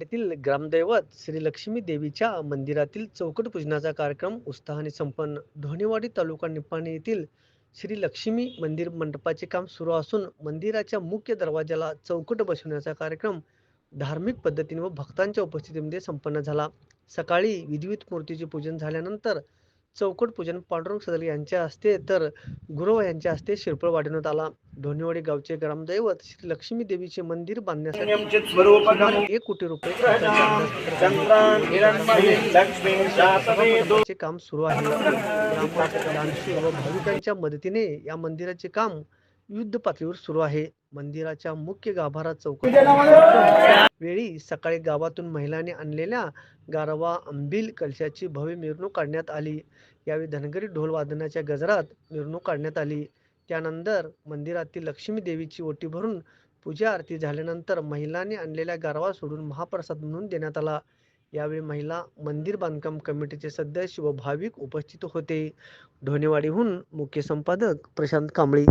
वाडीतील ग्रामदैवत श्री लक्ष्मी देवीच्या मंदिरातील चौकट पूजनाचा कार्यक्रम उत्साहाने संपन्न. धोनीवाडी तालुका निपाणी येथील श्री लक्ष्मी मंदिर मंडपाचे काम सुरू असून मंदिराच्या मुख्य दरवाजाला चौकट बसवण्याचा कार्यक्रम धार्मिक पद्धतीने व भक्तांच्या उपस्थितीमध्ये संपन्न झाला. सकाळी विधिवित मूर्तीचे पूजन झाल्यानंतर चौकट पूजन पांडुरंग सदल यांच्या हस्ते तर गुरव यांच्या हस्ते शिरपळ वाढवण्यात आला. धोणेवाडी गावचे ग्रामदैवत श्री लक्ष्मी देवीचे मंदिर बांधण्यासाठी एक कोटी रुपये काम सुरू आहे. व भाविकांच्या मदतीने या मंदिराचे काम युद्ध पातळीवर सुरू आहे. मंदिराच्या मुख्य गाभारा चौकात वेळी सकाळी गावातून महिलांनी आणलेल्या गारवा अंबिल कलशाची भव्य मिरवणूक काढण्यात आली. यावेळी धनगरी ढोल वादनाच्या गजरात मिरवणूक काढण्यात आली. त्यानंतर मंदिरातील लक्ष्मी देवीची ओटी भरून पूजा आरती झाल्यानंतर महिलांनी आणलेल्या गारवा सोडून महाप्रसाद म्हणून देण्यात आला. यावेळी महिला मंदिर बांधकाम कमिटीचे सदस्य व भाविक उपस्थित होते. ढोणेवाडीहून मुख्य संपादक प्रशांत कांबळे.